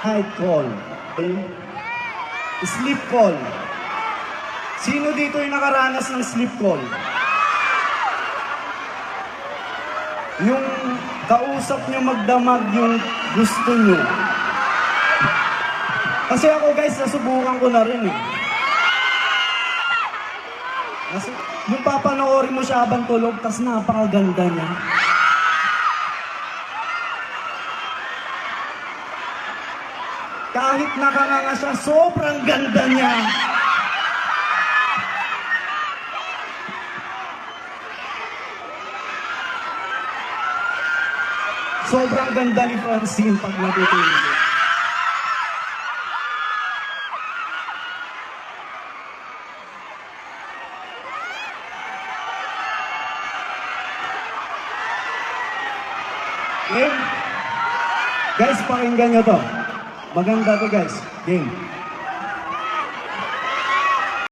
night call. Okay? Sleep call. Sino dito yung nakaranas ng sleep call? Yung kausap nyo magdamag yung gusto nyo. Kasi ako guys, nasubukan ko na rin eh. Kasi yung papanoorin mo siya habang tulog, tas napakaganda niya. Kahit nakanganga siya, sobrang ganda niya. Sobrang ganda ni Francine pag natutulog. Game? Guys, pakinggan nyo to. Maganda to guys. Game.